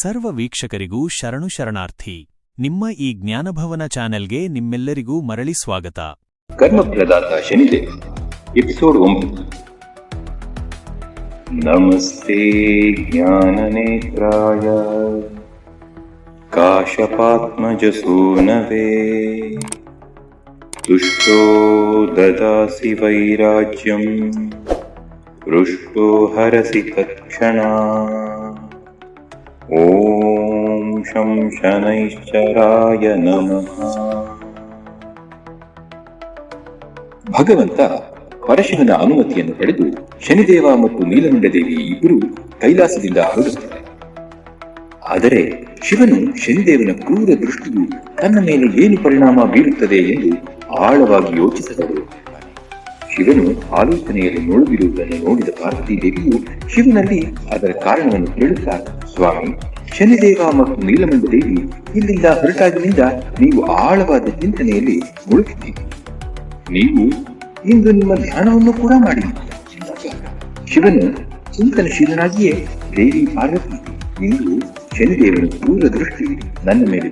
ಸರ್ವ ವೀಕ್ಷಕರಿಗೂ ಶರಣು ಶರಣಾರ್ಥಿ. ನಿಮ್ಮ ಈ ಜ್ಞಾನಭವನ ಚಾನೆಲ್ಗೆ ನಿಮ್ಮೆಲ್ಲರಿಗೂ ಮರಳಿ ಸ್ವಾಗತ. ಕರ್ಮಪ್ರದಾತ ಶನಿದೇವ, ಎಪಿಸೋಡ್ ಒಂಬತ್ತು. ನಮಸ್ತೆ ಜ್ಞಾನನೇತ್ರಾಯ. ಕಾಶಪಾತ್ಮಜಸೂನವೇ. ತುಷ್ಟೋ ದದಾಸಿ ವೈರಾಜ್ಯಂ. ಪೃಷ್ಟೋ ಹರಸಿ ತತ್ಕ್ಷಣ. ಓಂ ಶಂ ಶನೈಶ್ಚರಾಯ ನಮಃ ಭಗವಂತ ಪರಶಿವನ ಅನುಮತಿಯನ್ನು ಪಡೆದು ಶನಿದೇವ ಮತ್ತು ನೀಲಮಂಡ ದೇವಿ ಇಬ್ಬರು ಕೈಲಾಸದಿಂದ ಹೊರಡುತ್ತಾರೆ. ಆದರೆ ಶಿವನು ಶನಿದೇವನ ಕ್ರೂರ ದೃಷ್ಟಿಯು ತನ್ನ ಮೇಲೆ ಏನು ಪರಿಣಾಮ ಬೀರುತ್ತದೆ ಎಂದು ಆಳವಾಗಿ ಯೋಚಿಸತೊಡಗುತ್ತಾನೆ ಶಿವನು ಆಲೋಚನೆಯಲ್ಲಿ ಮುಳುಗಿರುವುದನ್ನು ನೋಡಿದ ಪಾರ್ವತಿ ದೇವಿಯು ಶಿವನಲ್ಲಿ ಅದರ ಕಾರಣವನ್ನು ಕೇಳುತ್ತಾ, ಸ್ವಾಮಿ, ಶನಿದೇವ ಮತ್ತು ನೀಲಮಂಡ ದೇವಿ ಇಲ್ಲಿಂದ ಹೊರಟಾಗಿನಿಂದ ನೀವು ಆಳವಾದ ಚಿಂತನೆಯಲ್ಲಿ ಮುಳುಗಿದ್ದೀರಿ. ನೀವು ಇಂದು ನಿಮ್ಮ ಧ್ಯಾನವನ್ನು ಕೂಡ ಮಾಡಿ ಶಿವನು ಚಿಂತನಶೀಲನಾಗಿಯೇ ದೇವಿ ಪಾರ್ವತಿ ಇಂದು ಶನಿದೇವನ ದೂರದೃಷ್ಟಿ ದೃಷ್ಟಿ ನನ್ನ ಮೇಲೆ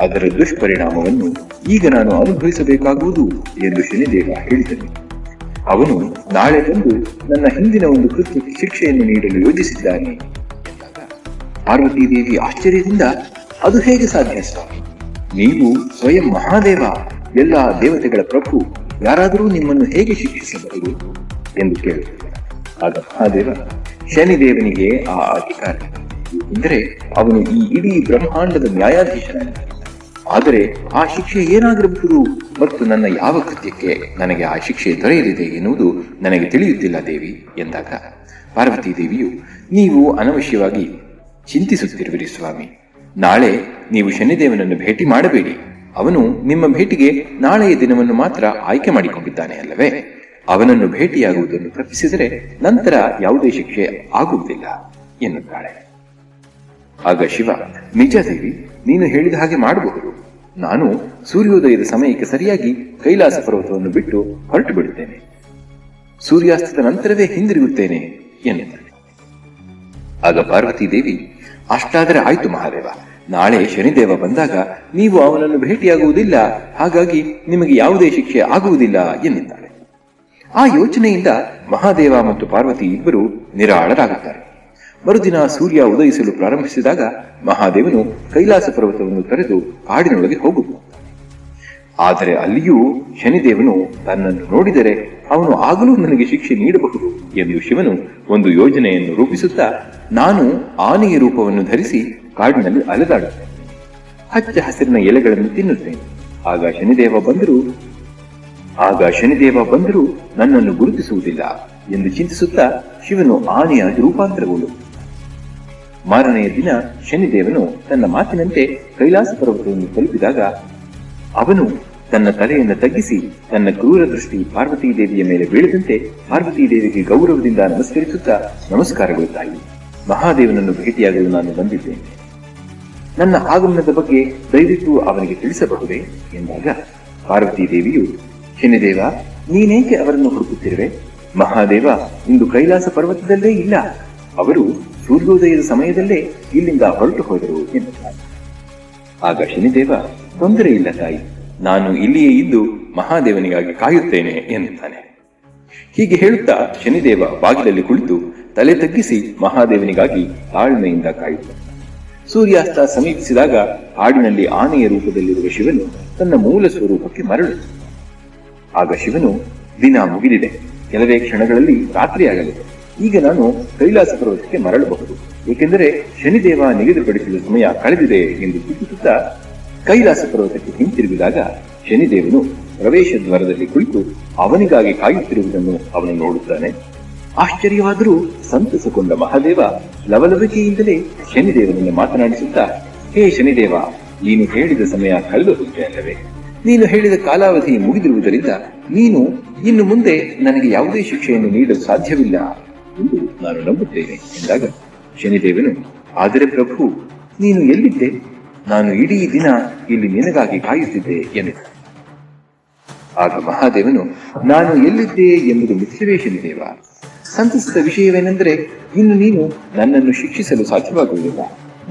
ಅದರ ದುಷ್ಪರಿಣಾಮವನ್ನು ಈಗ ನಾನು ಅನುಭವಿಸಬೇಕಾಗುವುದು ಎಂದು ಶನಿದೇವ ಹೇಳಿದನು. ಅವನು ನಾಳೆ ಬಂದು ನನ್ನ ಹಿಂದಿನ ಒಂದು ಕೃತ್ಯಕ್ಕೆ ಶಿಕ್ಷೆಯನ್ನು ನೀಡಲು ಯೋಜಿಸಿದ್ದಾನೆ ಪಾರ್ವತಿ ದೇವಿ ಆಶ್ಚರ್ಯದಿಂದ, ಅದು ಹೇಗೆ ಸಾಧ್ಯ ಸ್ವಾಮಿ? ನೀವು ಸ್ವಯಂ ಮಹಾದೇವ, ಎಲ್ಲ ದೇವತೆಗಳ ಪ್ರಭು, ಯಾರಾದರೂ ನಿಮ್ಮನ್ನು ಹೇಗೆ ಶಿಕ್ಷಿಸಬಹುದು ಎಂದು ಕೇಳುತ್ತಾರೆ. ಆಗ ಮಹಾದೇವ, ಶನಿದೇವನಿಗೆ ಆ ಅಧಿಕಾರ ಅಂದರೆ ಅವನು ಈ ಇಡೀ ಬ್ರಹ್ಮಾಂಡದ ನ್ಯಾಯಾಧೀಶನಾಗಿದ್ದಾನೆ. ಆದರೆ ಆ ಶಿಕ್ಷೆ ಏನಾಗಿರಬಹುದು? ಮತ್ತು ನನ್ನ ಯಾವ ಕೃತ್ಯಕ್ಕೆ ನನಗೆ ಆ ಶಿಕ್ಷೆ ದೊರೆಯಲಿದೆ ಎನ್ನುವುದು ನನಗೆ ತಿಳಿಯುತ್ತಿಲ್ಲ ದೇವಿ ಎಂದಾಗ, ಪಾರ್ವತಿ ದೇವಿಯು, ನೀವು ಅನವಶ್ಯವಾಗಿ ಚಿಂತಿಸುತ್ತಿರುವಿರಿ ಸ್ವಾಮಿ. ನಾಳೆ ನೀವು ಶನಿದೇವನನ್ನು ಭೇಟಿ ಮಾಡಬೇಡಿ. ಅವನು ನಿಮ್ಮ ಭೇಟಿಗೆ ನಾಳೆಯ ದಿನವನ್ನು ಮಾತ್ರ ಆಯ್ಕೆ ಮಾಡಿಕೊಂಡಿದ್ದಾನೆ ಅಲ್ಲವೇ? ಅವನನ್ನು ಭೇಟಿಯಾಗುವುದನ್ನು ತಪ್ಪಿಸಿದರೆ ನಂತರ ಯಾವುದೇ ಶಿಕ್ಷೆ ಆಗುವುದಿಲ್ಲ ಎನ್ನುತ್ತಾಳೆ. ಆಗ ಶಿವ, ನಿಜ ದೇವಿ, ನೀನು ಹೇಳಿದ ಹಾಗೆ ಮಾಡಬಹುದು. ನಾನು ಸೂರ್ಯೋದಯದ ಸಮಯಕ್ಕೆ ಸರಿಯಾಗಿ ಕೈಲಾಸ ಪರ್ವತವನ್ನು ಬಿಟ್ಟು ಹೊರಟು ಬಿಡುತ್ತೇನೆ ಸೂರ್ಯಾಸ್ತದ ನಂತರವೇ ಹಿಂದಿರುಗುತ್ತೇನೆ ಎನ್ನುತ್ತಾನೆ ಆಗ ಪಾರ್ವತಿ ದೇವಿ, ಅಷ್ಟಾದರೆ ಆಯ್ತು ಮಹಾದೇವ, ನಾಳೆ ಶನಿದೇವ ಬಂದಾಗ ನೀವು ಅವನನ್ನು ಭೇಟಿಯಾಗುವುದಿಲ್ಲ, ಹಾಗಾಗಿ ನಿಮಗೆ ಯಾವುದೇ ಶಿಕ್ಷೆ ಆಗುವುದಿಲ್ಲ ಎನ್ನುತ್ತಾಳೆ ಆ ಯೋಚನೆಯಿಂದ ಮಹಾದೇವ ಮತ್ತು ಪಾರ್ವತಿ ಇಬ್ಬರು ನಿರಾಳರಾಗುತ್ತಾರೆ. ಮರುದಿನ ಸೂರ್ಯ ಉದಯಿಸಲು ಪ್ರಾರಂಭಿಸಿದಾಗ ಮಹಾದೇವನು ಕೈಲಾಸ ಪರ್ವತವನ್ನು ತರೆದು ಕಾಡಿನೊಳಗೆ ಹೋಗುತ್ತಾನೆ ಆದರೆ ಅಲ್ಲಿಯೂ ಶನಿದೇವನು ತನ್ನನ್ನು ನೋಡಿದರೆ ಅವನು ಆಗಲೂ ನನಗೆ ಶಿಕ್ಷೆ ನೀಡಬಹುದು ಎಂದು ಶಿವನು ಒಂದು ಯೋಜನೆಯನ್ನು ರೂಪಿಸುತ್ತಾ ನಾನು ಆನೆಯ ರೂಪವನ್ನು ಧರಿಸಿ ಕಾಡಿನಲ್ಲಿ ಅಲೆದಾಡುತ್ತೇನೆ ಹಚ್ಚ ಹಸಿರಿನ ಎಲೆಗಳನ್ನು ತಿನ್ನುತ್ತೇನೆ. ಆಗ ಶನಿದೇವ ಬಂದರೂ, ಆಗ ಶನಿದೇವ ಬಂದರೂ ನನ್ನನ್ನು ಗುರುತಿಸುವುದಿಲ್ಲ ಎಂದು ಚಿಂತಿಸುತ್ತಾ ಶಿವನು ಆನೆಯಾಗಿ ರೂಪಾಂತರಗೊಳ್ಳುತ್ತಾನೆ. ಮಾರನೆಯ ದಿನ ಶನಿದೇವನು ತನ್ನ ಮಾತಿನಂತೆ ಕೈಲಾಸ ಪರ್ವತವನ್ನು ತಲುಪಿದಾಗ, ಅವನು ತನ್ನ ತಲೆಯನ್ನು ತಗ್ಗಿಸಿ ತನ್ನ ಕ್ರೂರ ದೃಷ್ಟಿ ಪಾರ್ವತೀ ದೇವಿಯ ಮೇಲೆ ಬೀಳದಂತೆ ಪಾರ್ವತೀ ದೇವಿಗೆ ಗೌರವದಿಂದ ನಮಸ್ಕರಿಸುತ್ತಾ ನಮಸ್ಕಾರಗಳು ತಾಯಿ. ಮಹಾದೇವನನ್ನು ಭೇಟಿಯಾಗಲು ನಾನು ಬಂದಿದ್ದೇನೆ. ನನ್ನ ಆಗಮನದ ಬಗ್ಗೆ ದಯವಿಟ್ಟು ಅವನಿಗೆ ತಿಳಿಸಬಹುದೇ? ಎಂದಾಗ ಪಾರ್ವತೀ ದೇವಿಯು ಶನಿದೇವ, ನೀನೇಕೆ ಅವರನ್ನು ಹುಡುಕುತ್ತಿರುವೆ? ಮಹಾದೇವ ಇಂದು ಕೈಲಾಸ ಪರ್ವತದಲ್ಲೇ ಇಲ್ಲ. ಅವರು ಸೂರ್ಯೋದಯದ ಸಮಯದಲ್ಲೇ ಇಲ್ಲಿಂದ ಹೊರಟು ಹೋದರು ಎನ್ನುತ್ತಾನೆ ಆಗ ಶನಿದೇವ, ತೊಂದರೆ ಇಲ್ಲ ತಾಯಿ, ನಾನು ಇಲ್ಲಿಯೇ ಇದ್ದು ಮಹಾದೇವನಿಗಾಗಿ ಕಾಯುತ್ತೇನೆ ಎನ್ನುತ್ತಾನೆ. ಹೀಗೆ ಹೇಳುತ್ತಾ ಶನಿದೇವ ಬಾಗಿಲಲ್ಲಿ ಕುಳಿತು ತಲೆ ತಗ್ಗಿಸಿ ಮಹಾದೇವನಿಗಾಗಿ ತಾಳ್ಮೆಯಿಂದ ಕಾಯುತ್ತ ಸೂರ್ಯಾಸ್ತ ಸಮೀಪಿಸಿದಾಗ ಹಾಡಿನಲ್ಲಿ ಆನೆಯ ರೂಪದಲ್ಲಿರುವ ಶಿವನು ತನ್ನ ಮೂಲ ಸ್ವರೂಪಕ್ಕೆ ಮರಳು ಆಗ ಶಿವನು, ದಿನ ಮುಗಿದಿದೆ, ಕೆಲವೇ ಕ್ಷಣಗಳಲ್ಲಿ ರಾತ್ರಿಯಾಗಲಿದೆ. ಈಗ ನಾನು ಕೈಲಾಸ ಪರ್ವತಕ್ಕೆ ಮರಳಬಹುದು. ಏಕೆಂದರೆ ಶನಿದೇವ ನಿಗದಿಪಡಿಸಿದ ಸಮಯ ಕಳೆದಿದೆ ಎಂದು ಸೂಚಿಸುತ್ತಾ ಕೈಲಾಸ ಪರ್ವತಕ್ಕೆ ಹಿಂತಿರುಗಿದಾಗ ಶನಿದೇವನು ಪ್ರವೇಶ ದ್ವಾರದಲ್ಲಿ ಕುಳಿತು ಅವನಿಗಾಗಿ ಕಾಯುತ್ತಿರುವುದನ್ನು ಅವನು ನೋಡುತ್ತಾನೆ. ಆಶ್ಚರ್ಯವಾದರೂ ಸಂತಸಗೊಂಡ ಮಹಾದೇವ ಲವಲವಿಕೆಯಿಂದಲೇ ಶನಿದೇವನನ್ನು ಮಾತನಾಡಿಸುತ್ತಾ, ಹೇ ಶನಿದೇವ, ನೀನು ಹೇಳಿದ ಸಮಯ ಕಳೆದು ಹೋಗಿದೆ ಅಲ್ಲವೇ? ನೀನು ಹೇಳಿದ ಕಾಲಾವಧಿ ಮುಗಿದಿರುವುದರಿಂದ ನೀನು ಇನ್ನು ಮುಂದೆ ನನಗೆ ಯಾವುದೇ ಶಿಕ್ಷೆಯನ್ನು ನೀಡಲು ಸಾಧ್ಯವಿಲ್ಲ. ಎಂದು ನಾನು ನಂಬುತ್ತೇನೆ ಎಂದಾಗ ಶನಿದೇವನು, ಆದರೆ ಪ್ರಭು, ನೀನು ಎಲ್ಲಿದ್ದೆ? ನಾನು ಇಡೀ ದಿನ ಇಲ್ಲಿ ನಿನಗಾಗಿ ಕಾಯುತ್ತಿದ್ದೆ ಎಂದ ಆಗ ಮಹಾದೇವನು, ನಾನು ಎಲ್ಲಿದ್ದೆ ಎಂಬುದು ಮಿಥ್ಯವೇ ಶನಿದೇವ ಸಂತಸದ ವಿಷಯವೇನೆಂದರೆ ಇನ್ನು ನೀನು ನನ್ನನ್ನು ಶಿಕ್ಷಿಸಲು ಸಾಧ್ಯವಾಗುವುದಿಲ್ಲ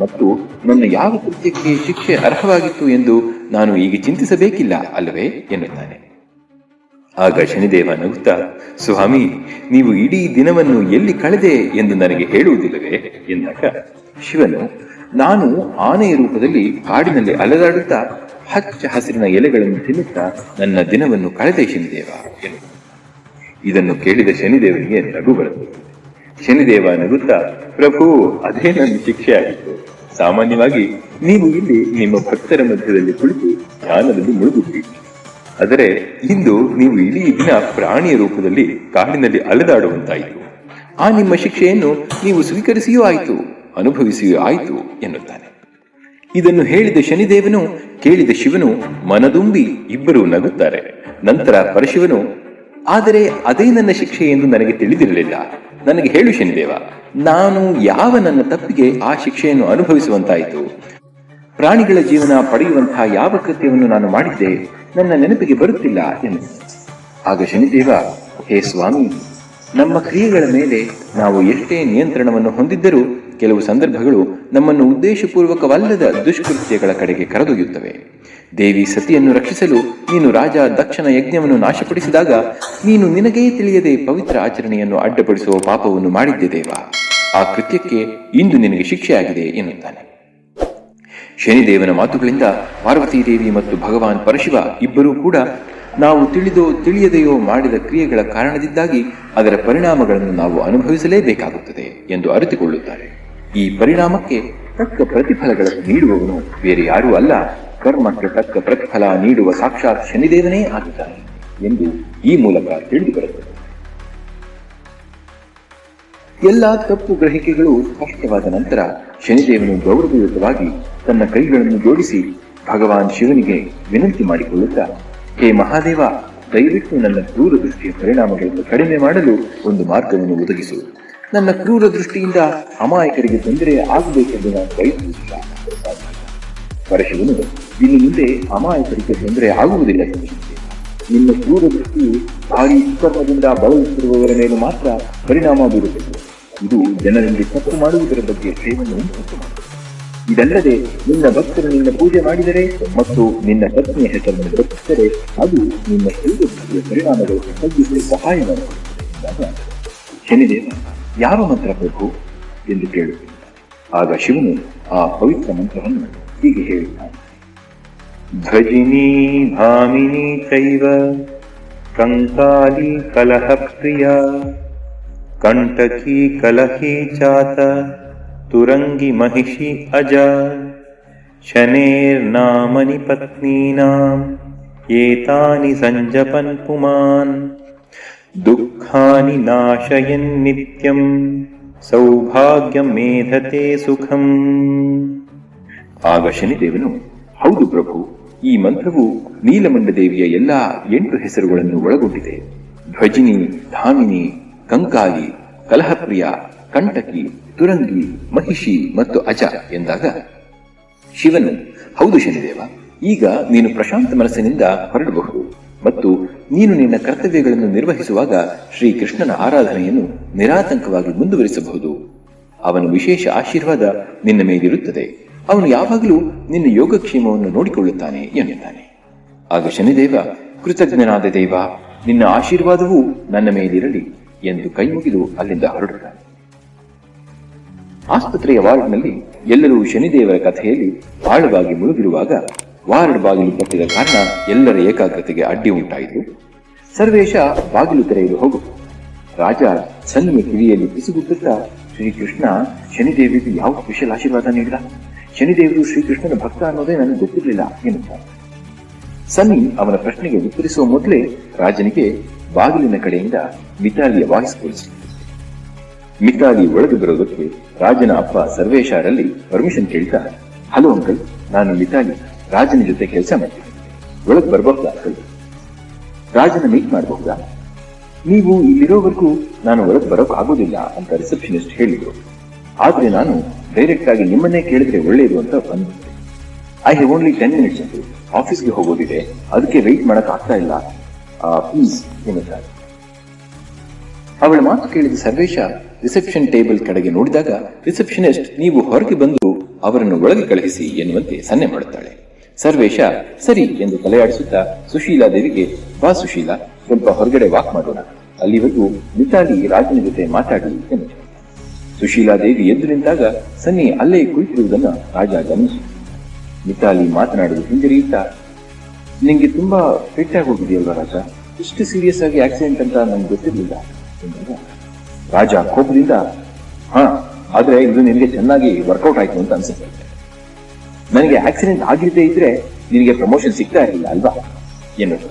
ಮತ್ತು ನನ್ನ ಯಾವ ಕೃತ್ಯಕ್ಕೆ ಶಿಕ್ಷೆ ಅರ್ಹವಾಗಿತ್ತು ಎಂದು ನಾನು ಈಗ ಚಿಂತಿಸಬೇಕಿಲ್ಲ, ಅಲ್ಲವೇ? ಎನ್ನುತ್ತಾನೆ. ಆಗ ಶನಿದೇವ ನಗುತ್ತಾ ಸ್ವಾಮಿ, ನೀವು ಇಡೀ ದಿನವನ್ನು ಎಲ್ಲಿ ಕಳೆದೆ ಎಂದು ನನಗೆ ಹೇಳುವುದಿಲ್ಲವೇ? ಎಂದಾಗ, ಶಿವನು, ನಾನು ಆನೆಯ ರೂಪದಲ್ಲಿ ಕಾಡಿನಲ್ಲಿ ಅಲೆದಾಡುತ್ತಾ ಹಚ್ಚ ಹಸಿರಿನ ಎಲೆಗಳನ್ನು ತಿನ್ನುತ್ತಾ ನನ್ನ ದಿನವನ್ನು ಕಳೆದೆ ಶನಿದೇವ ಇದನ್ನು ಕೇಳಿದ ಶನಿದೇವನಿಗೆ ನಗು ಬರುತ್ತದೆ ಶನಿದೇವ ನಗುತ್ತಾ, ಪ್ರಭು, ಅದೇ ನನ್ನ ಶಿಕ್ಷೆ ಆಗಿತ್ತು ಸಾಮಾನ್ಯವಾಗಿ ನೀವು ಇಲ್ಲಿ ನಿಮ್ಮ ಭಕ್ತರ ಮಧ್ಯದಲ್ಲಿ ಕುಳಿತು ಧ್ಯಾನದಲ್ಲಿ ಮುಳುಗುತ್ತೀರಿ. ಆದರೆ ಇಂದು ನೀವು ಇಡೀ ದಿನ ಪ್ರಾಣಿಯ ರೂಪದಲ್ಲಿ ಕಾಡಿನಲ್ಲಿ ಅಲೆದಾಡುವಂತಾಯಿತು. ಆ ನಿಮ್ಮ ಶಿಕ್ಷೆಯನ್ನು ನೀವು ಸ್ವೀಕರಿಸಿಯೂ ಆಯಿತು, ಅನುಭವಿಸಿಯೂ ಆಯಿತು ಎನ್ನುತ್ತಾನೆ. ಇದನ್ನು ಹೇಳಿದ ಶನಿದೇವನು, ಕೇಳಿದ ಶಿವನು, ಮನದುಂಬಿ ಇಬ್ಬರು ನಗುತ್ತಾರೆ. ನಂತರ ಪರಶಿವನು, ಆದರೆ ಅದೇ ನನ್ನ ಶಿಕ್ಷೆ ಎಂದು ನನಗೆ ತಿಳಿದಿರಲಿಲ್ಲ. ನನಗೆ ಹೇಳು ಶನಿದೇವ, ನಾನು ಯಾವ ನನ್ನ ತಪ್ಪಿಗೆ ಆ ಶಿಕ್ಷೆಯನ್ನು ಅನುಭವಿಸುವಂತಾಯಿತು? ಪ್ರಾಣಿಗಳ ಜೀವನ ಪಡೆಯುವಂತಹ ಯಾವ ಕೃತ್ಯವನ್ನು ನಾನು ಮಾಡಿದ್ದೆ? ನನ್ನ ನೆನಪಿಗೆ ಬರುತ್ತಿಲ್ಲ ಎಂದು. ಆಗ ಶನಿದೇವ, ಹೇ ಸ್ವಾಮಿ, ನಮ್ಮ ಕ್ರಿಯೆಗಳ ಮೇಲೆ ನಾವು ಎಷ್ಟೇ ನಿಯಂತ್ರಣವನ್ನು ಹೊಂದಿದ್ದರೂ ಕೆಲವು ಸಂದರ್ಭಗಳು ನಮ್ಮನ್ನು ಉದ್ದೇಶಪೂರ್ವಕವಲ್ಲದ ದುಷ್ಕೃತ್ಯಗಳ ಕಡೆಗೆ ಕರೆದೊಯ್ಯುತ್ತವೆ. ದೇವಿ ಸತಿಯನ್ನು ರಕ್ಷಿಸಲು ನೀನು ರಾಜ ದಕ್ಷನ ಯಜ್ಞವನ್ನು ನಾಶಪಡಿಸಿದಾಗ ನೀನು ನಿನಗೇ ತಿಳಿಯದೆ ಪವಿತ್ರ ಆಚರಣೆಯನ್ನು ಅಡ್ಡಪಡಿಸುವ ಪಾಪವನ್ನು ಮಾಡಿದ್ದೆ ದೇವ. ಆ ಕೃತ್ಯಕ್ಕೆ ಇಂದು ನಿನಗೆ ಶಿಕ್ಷೆಯಾಗಿದೆ ಎನ್ನುತ್ತಾನೆ. ಶನಿದೇವನ ಮಾತುಗಳಿಂದ ಪಾರ್ವತೀದೇವಿ ಮತ್ತು ಭಗವಾನ್ ಪರಶಿವ ಇಬ್ಬರೂ ಕೂಡ ನಾವು ತಿಳಿದೋ ತಿಳಿಯದೆಯೋ ಮಾಡಿದ ಕ್ರಿಯೆಗಳ ಕಾರಣದಿಂದಾಗಿ ಅದರ ಪರಿಣಾಮಗಳನ್ನು ನಾವು ಅನುಭವಿಸಲೇಬೇಕಾಗುತ್ತದೆ ಎಂದು ಅರಿತುಕೊಳ್ಳುತ್ತಾರೆ. ಈ ಪರಿಣಾಮಕ್ಕೆ ತಕ್ಕ ಪ್ರತಿಫಲಗಳನ್ನು ನೀಡುವವನು ಬೇರೆ ಯಾರೂ ಅಲ್ಲ. ಕರ್ಮಕ್ಕೆ ತಕ್ಕ ಪ್ರತಿಫಲ ನೀಡುವ ಸಾಕ್ಷಾತ್ ಶನಿದೇವನೇ ಆಗಿದ್ದಾನೆ ಎಂದು ಈ ಮೂಲಕ ತಿಳಿದು ಬರುತ್ತದೆ ಎಲ್ಲಾ ತಪ್ಪು ಗ್ರಹಿಕೆಗಳು ಸ್ಪಷ್ಟವಾದ ನಂತರ ಶನಿದೇವನು ಗೌರವಯುತವಾಗಿ ತನ್ನ ಕೈಗಳನ್ನು ಜೋಡಿಸಿ ಭಗವಾನ್ ಶಿವನಿಗೆ ವಿನಂತಿ ಮಾಡಿಕೊಳ್ಳುತ್ತಾ, ಹೇ ಮಹಾದೇವ, ದಯವಿಟ್ಟು ನನ್ನ ಕ್ರೂರ ದೃಷ್ಟಿಯ ಪರಿಣಾಮಗಳನ್ನು ಕಡಿಮೆ ಮಾಡಲು ಒಂದು ಮಾರ್ಗವನ್ನು ಒದಗಿಸು. ನನ್ನ ಕ್ರೂರ ದೃಷ್ಟಿಯಿಂದ ಅಮಾಯಕರಿಗೆ ತೊಂದರೆ ಆಗಬೇಕೆಂದು ನಾನು ಬಯಸುವುದಿಲ್ಲ. ಪರಶಿವನು ಇನ್ನು ಮುಂದೆ ಅಮಾಯಕರಿಗೆ ತೊಂದರೆ ಆಗುವುದಿಲ್ಲ. ನಿನ್ನ ಕ್ರೂರ ದೃಷ್ಟಿಯು ಭಾರಿ ಉತ್ಪನ್ನದಿಂದ ಬಳಲುತ್ತಿರುವವರ ಮೇಲೆ ಮಾತ್ರ ಪರಿಣಾಮ ಬೀರುತ್ತದೆ. ಇದು ಜನರಲ್ಲಿ ತಪ್ಪು ಮಾಡುವುದರ ಬಗ್ಗೆ ಮಾಡುತ್ತದೆ. ಇದಲ್ಲದೆ, ನಿನ್ನ ಭಕ್ತರು ನಿನ್ನ ಪೂಜೆ ಮಾಡಿದರೆ ಮತ್ತು ನಿನ್ನ ಪತ್ನಿಯ ಹೆಸರನ್ನು ರಕ್ಷಿಸಿದರೆ ಅದು ನಿನ್ನ ಶರೀರಕ್ಕೆ ಪರಿಣಾಮಗಳು ತಗ್ಗಿಸಲು ಸಹಾಯ ಮಾಡುತ್ತದೆ. ಶನಿದೇವ ಯಾವ ಮಂತ್ರ ಬೇಕು ಎಂದು ಕೇಳುತ್ತಾನೆ ಆಗ ಶಿವನು ಆ ಪವಿತ್ರ ಮಂತ್ರವನ್ನು ಹೀಗೆ ಹೇಳುತ್ತಾನೆ. ಭಜಿನಿ ಭಾಮಿನಿ ಚೈವ ಕಂಕಾಲಿ ಕಲಹ ಪ್ರಿಯ ಕಂಟಕಿ ಕಲಹಿ ಚಾತ, ತುರಂಗಿ ಮಹಿಷಿ ಅಜ ಶನೇರ್ನಾಮನಿ ಪತ್ನೀನಾಂ, ಏತಾನಿ ಸಂಜಪನ್ ಪುಮಾನ್. ದುಃಖಾನಿ ನಾಶಯನ್ ನಿತ್ಯಂ, ಸೌಭಾಗ್ಯಂ ಮೇಧತೆ ಸುಖಂ. ಆಗ ಶನಿದೇವನು, ಹೌದು ಪ್ರಭು, ಈ ಮಂತ್ರವು ನೀಲಮಂಡ ದೇವಿಯ ಎಲ್ಲಾ ಎಂಟು ಹೆಸರುಗಳನ್ನು ಒಳಗೊಂಡಿದೆ. ಧ್ವಜಿನಿ, ಧಾಮಿನಿ ಕಂಕಾಲಿ, ಕಲಹಪ್ರಿಯ, ಕಂಟಕಿ, ತುರಂಗಿ, ಮಹಿಷಿ ಮತ್ತು ಅಜ ಎಂದಾಗ ಶಿವನು, ಹೌದು ಶನಿದೇವ, ಈಗ ನೀನು ಪ್ರಶಾಂತ ಮನಸ್ಸಿನಿಂದ ಹೊರಡಬಹುದು ಮತ್ತು ನೀನು ನಿನ್ನ ಕರ್ತವ್ಯಗಳನ್ನು ನಿರ್ವಹಿಸುವಾಗ ಶ್ರೀಕೃಷ್ಣನ ಆರಾಧನೆಯನ್ನು ನಿರಾತಂಕವಾಗಿ ಮುಂದುವರಿಸಬಹುದು. ಅವನ ವಿಶೇಷ ಆಶೀರ್ವಾದ ನಿನ್ನ ಮೇಲಿರುತ್ತದೆ. ಅವನು ಯಾವಾಗಲೂ ನಿನ್ನ ಯೋಗಕ್ಷೇಮವನ್ನು ನೋಡಿಕೊಳ್ಳುತ್ತಾನೆ ಎನ್ನುತ್ತಾನೆ. ಆಗ ಶನಿದೇವ, ಕೃತಜ್ಞನಾದ ದೇವ, ನಿನ್ನ ಆಶೀರ್ವಾದವೂ ನನ್ನ ಮೇಲಿರಲಿ. ಎಂದು ಕೈಮುಗಿದು ಅಲ್ಲಿಂದ ಹೊರಡುತ್ತಾನೆ. ಆಸ್ಪತ್ರೆಯ ವಾರ್ಡ್ನಲ್ಲಿ ಎಲ್ಲರೂ ಶನಿದೇವರ ಕಥೆಯಲ್ಲಿ ಆಳವಾಗಿ ಮುಳುಗಿರುವಾಗ ವಾರ್ಡ್ ಬಾಗಿಲು ಕಟ್ಟಿದ ಕಾರಣ ಎಲ್ಲರ ಏಕಾಗ್ರತೆಗೆ ಅಡ್ಡಿ ಉಂಟಾಯಿತು. ಸರ್ವೇಶ ಬಾಗಿಲು ತೆರೆಯಲು ಹೋಗು. ರಾಜ ಸನ್ನಿಯ ಕಿವಿಯಲ್ಲಿ ಪಿಸುಗುಟ್ಟುತ್ತಾ ಶ್ರೀಕೃಷ್ಣ, ಶನಿದೇವಿಗೆ ಯಾವ ಸ್ಪೆಷಲ್ ಆಶೀರ್ವಾದ ನೀಡಿದ? ಶನಿದೇವರು ಶ್ರೀಕೃಷ್ಣನ ಭಕ್ತ ಅನ್ನೋದೇ ನನಗೆ ಗೊತ್ತಿರಲಿಲ್ಲ ಎನ್ನುತ್ತಾರೆ ಸನ್ನಿ ಅವನ ಪ್ರಶ್ನೆಗೆ ಉತ್ತರಿಸುವ ಮೊದಲೇ ರಾಜನಿಗೆ ಬಾಗಿಲಿನ ಕಡೆಯಿಂದ ಮಿತಾಲಿಯ ವಾಯ್ಸ್ ಕೇಳಿಸಿತು ಮಿತಾಲಿ ಒಳಗೆ ಬರೋದಕ್ಕೆ ರಾಜನ ಅಪ್ಪ ಸರ್ವೇಶಾರಲ್ಲಿ ಪರ್ಮಿಷನ್ ಕೇಳ್ತಾ ಹಲೋ ಅಂಕಲ್ ನಾನು ಮಿತಾಲಿ, ರಾಜನ ಜೊತೆ ಕೆಲಸ ಮಾಡ್ತೀನಿ. ಒಳಗೆ ಬರಬಹುದಾ ಅಂಕಲ್ ರಾಜನ ಮೀಟ್ ಮಾಡಬಹುದಾ ನೀವು ಇಲ್ಲಿರೋವರೆಗೂ ನಾನು ಒಳಗೆ ಬರೋಕ್ ಆಗೋದಿಲ್ಲ ಅಂತ ರಿಸೆಪ್ಷನಿಸ್ಟ್ ಹೇಳಿದ್ರು. ಆದ್ರೆ ನಾನು ಡೈರೆಕ್ಟ್ ಆಗಿ ನಿಮ್ಮನ್ನೇ ಕೇಳಿದ್ರೆ ಒಳ್ಳೆಯದು ಅಂತ ಬಂದ್ಬಿಟ್ಟೆ. I have only ten minutes ಅಂತ ಆಫೀಸ್ಗೆ ಹೋಗೋದಿದೆ. ಅದಕ್ಕೆ ವೆಯ್ಟ್ ಮಾಡಕ್ ಇಲ್ಲ. ಪ್ಲೀಸ್ ಎನ್ನುತ್ತಾರೆ ಅವಳ ಮಾತು ಕೇಳಿದ ಸರ್ವೇಶ ರಿಸೆಪ್ಷನ್ ಟೇಬಲ್ ಕಡೆಗೆ ನೋಡಿದಾಗ ರಿಸೆಪ್ಷನಿಸ್ಟ್, ನೀವು ಹೊರಗೆ ಬಂದು ಅವರನ್ನು ಒಳಗೆ ಕಳುಹಿಸಿ ಎನ್ನುವಂತೆ ಸನ್ನೆ ಮಾಡುತ್ತಾಳೆ. ಸರ್ವೇಶ, ಸರಿ ಎಂದು ತಲೆಯಾಡಿಸುತ್ತಾ ಸುಶೀಲಾ ದೇವಿಗೆ, ಬಾ ಸುಶೀಲಾ, ಸ್ವಲ್ಪ ಹೊರಗಡೆ ವಾಕ್ ಮಾಡೋಣ. ಅಲ್ಲಿವರೆಗೂ ಮಿತಾಲಿ ರಾಜನ ಜೊತೆ ಮಾತಾಡಿ ಎಂದು ಸುಶೀಲಾ ದೇವಿ ಎದ್ದು ನಿಂತಾಗ ಸನ್ನಿ ಅಲ್ಲೇ ಕುಳಿತಿರುವುದನ್ನು ರಾಜ ಗಮನಿಸಿತು ಮಿತಾಲಿ ಮಾತನಾಡಲು ಹಿಂಜರಿಯುತ್ತಾ, ನಿಂಗೆ ತುಂಬಾ ಪೆಟ್ಟಾಗಿ ಹೋಗಿದೆಯಲ್ವಾ ರಾಜ? ಇಷ್ಟು ಸೀರಿಯಸ್ ಆಗಿ ಆಕ್ಸಿಡೆಂಟ್ ಅಂತ ನನಗೆ ಗೊತ್ತಿರಲಿಲ್ಲ. ರಾಜ ಕೋಪದಿಂದ, ಹಾ, ಆದ್ರೆ ಇದು ನಿನಗೆ ಚೆನ್ನಾಗಿ ವರ್ಕೌಟ್ ಆಯ್ತು ಅಂತ ಅನ್ಸುತ್ತೆ. ನನಗೆ ಆಕ್ಸಿಡೆಂಟ್ ಆಗಿರದೇ ಇದ್ರೆ ನಿನಗೆ ಪ್ರಮೋಷನ್ ಸಿಗ್ತಾ ಇರಲಿಲ್ಲ ಅಲ್ವಾ? ಎನ್ನುವುದು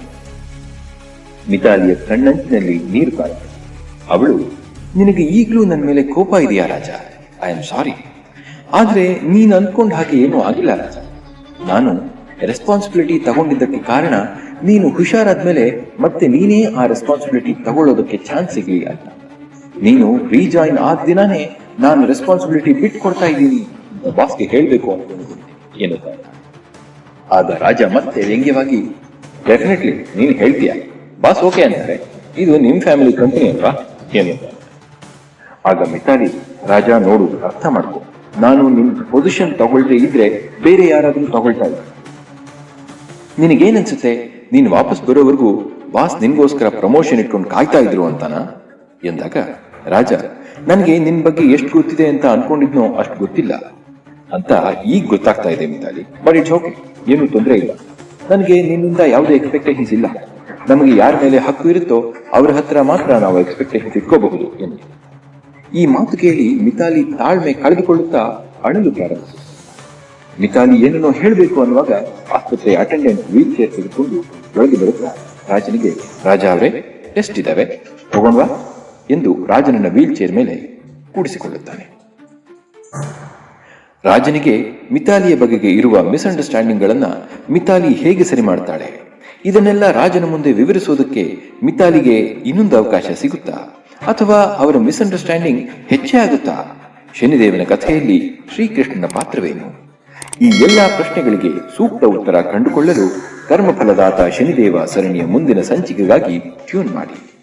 ಮಿತಾಲಿಯ ಕಣ್ಣಂಚಿನಲ್ಲಿ ನೀರು ಕಾಯಿತು. ಅವಳು, ನಿನಗೆ ಈಗಲೂ ನನ್ನ ಮೇಲೆ ಕೋಪ ಇದೆಯಾ ರಾಜ? ಐ ಆಮ್ ಸಾರಿ ಆದ್ರೆ ನೀನ್ ಅನ್ಕೊಂಡ ಹಾಗೆ ಏನೂ ಆಗಿಲ್ಲ ರಾಜ. ನಾನು ರೆಸ್ಪಾನ್ಸಿಬಿಲಿಟಿ ತಗೊಂಡಿದ್ದಕ್ಕೆ ಕಾರಣ ನೀನು ಹುಷಾರಾದ್ಮೇಲೆ ಮತ್ತೆ ನೀನೇ ಆ ರೆಸ್ಪಾನ್ಸಿಬಿಲಿಟಿ ತಗೊಳ್ಳೋದಕ್ಕೆ ಚಾನ್ಸ್ ಸಿಗ್ಲಿ ಅಂತ. ನೀನು ರೀಜಾಯಿನ್ ಆದ ದಿನಾನೇ ನಾನು ರೆಸ್ಪಾನ್ಸಿಬಿಲಿಟಿ ಬಿಟ್ಟು ಕೊಡ್ತಾ ಇದ್ದೀನಿ ಬಾಸ್ಗೆ ಹೇಳಬೇಕು ಅಂತ ಎನ್ನುತ್ತಾರೆ ಆಗ ರಾಜ ಮತ್ತೆ ವ್ಯಂಗ್ಯವಾಗಿ ಡೆಫಿನೆಟ್ಲಿ ನೀನು ಹೇಳ್ತೀಯ. ಬಾಸ್ ಓಕೆ ಅಂತಾರೆ. ಇದು ನಿಮ್ ಫ್ಯಾಮಿಲಿ ಕಂಪನಿ ಅಲ್ವಾ? ಏನು ಆಗ ಮಿತಾಲಿ, ರಾಜ, ನೋಡು, ಅರ್ಥ ಮಾಡ್ಕೊ. ನಾನು ನಿಮ್ ಪೊಸಿಷನ್ ತಗೊಳ್ದೇ ಇದ್ರೆ ಬೇರೆ ಯಾರಾದ್ರೂ ತಗೊಳ್ತಾ ಇದ್ರು ನಿನಗೇನನ್ಸುತ್ತೆ ನೀನ್ ವಾಪಸ್ ಬರೋವರೆಗೂ ಬಾಸ್ ನಿನ್ಗೋಸ್ಕರ ಪ್ರಮೋಷನ್ ಇಟ್ಕೊಂಡು ಕಾಯ್ತಾ ಇದ್ರು ಅಂತಾನ? ಎಂದಾಗ, ರಾಜ, ನನಗೆ ನಿನ್ ಬಗ್ಗೆ ಎಷ್ಟು ಗೊತ್ತಿದೆ ಅಂತ ಅನ್ಕೊಂಡಿದ್ನೋ ಅಷ್ಟು ಗೊತ್ತಿಲ್ಲ ಅಂತ ಈಗ ಗೊತ್ತಾಗ್ತಾ ಇದೆ ಮಿತಾಲಿ ಬಟ್ ಇಟ್ಸ್ ಓಕೆ ಏನು ತೊಂದರೆ ಇಲ್ಲ. ನನಗೆ ನಿನ್ನಿಂದ ಯಾವುದೇ ಎಕ್ಸ್ಪೆಕ್ಟೇಷನ್ಸ್ ಇಲ್ಲ. ನಮಗೆ ಯಾರ ಮೇಲೆ ಹಕ್ಕು ಇರುತ್ತೋ ಅವರ ಹತ್ರ ಮಾತ್ರ ನಾವು ಎಕ್ಸ್ಪೆಕ್ಟೇಷನ್ಸ್ ಇಟ್ಕೋಬಹುದು, ಎಂದು. ಈ ಮಾತು ಕೇಳಿ ಮಿತಾಲಿ ತಾಳ್ಮೆ ಕಳೆದುಕೊಳ್ಳುತ್ತಾ ಅಳಲು ಪ್ರಾರಂಭಿಸಿತು ಮಿತಾಲಿ ಏನನ್ನೋ ಹೇಳಬೇಕು ಅನ್ನುವಾಗ ಆಸ್ಪತ್ರೆಯ ಅಟೆಂಡೆಂಟ್ ವೀಲ್ ಚೇರ್ ತೆಗೆದುಕೊಂಡು ಒಳಗೆ ಬರುತ್ತಾ ರಾಜನಿಗೆ ರಾಜ ಅವರೇ ಟೆಸ್ಟ್ ಇದ್ದಾವೆ. ತಗೊಂಡ್ವಾ ಎಂದು ರಾಜನನ್ನ ವೀಲ್ ಚೇರ್ ಮೇಲೆ ಕೂಡಿಸಿಕೊಳ್ಳುತ್ತಾನೆ. ರಾಜನಿಗೆ ಮಿತಾಲಿಯ ಬಗೆಗೆ ಇರುವ ಮಿಸ್ಅಂಡರ್ಸ್ಟ್ಯಾಂಡಿಂಗ್ಗಳನ್ನು ಮಿತಾಲಿ ಹೇಗೆ ಸರಿ ಮಾಡ್ತಾಳೆ? ಇದನ್ನೆಲ್ಲ ರಾಜನ ಮುಂದೆ ವಿವರಿಸೋದಕ್ಕೆ ಮಿತಾಲಿಗೆ ಇನ್ನೊಂದು ಅವಕಾಶ ಸಿಗುತ್ತಾ? ಅಥವಾ ಅವರ ಮಿಸ್ಅಂಡರ್ಸ್ಟ್ಯಾಂಡಿಂಗ್ ಹೆಚ್ಚೇ ಆಗುತ್ತಾ? ಶನಿದೇವನ ಕಥೆಯಲ್ಲಿ ಶ್ರೀಕೃಷ್ಣನ ಪಾತ್ರವೇನು? ಈ ಎಲ್ಲಾ ಪ್ರಶ್ನೆಗಳಿಗೆ ಸೂಕ್ತ ಉತ್ತರ ಕಂಡುಕೊಳ್ಳಲು ಕರ್ಮಫಲದಾತ ಶನಿದೇವ ಸರಣಿಯ ಮುಂದಿನ ಸಂಚಿಕೆಗಾಗಿ ಟ್ಯೂನ್ ಮಾಡಿ.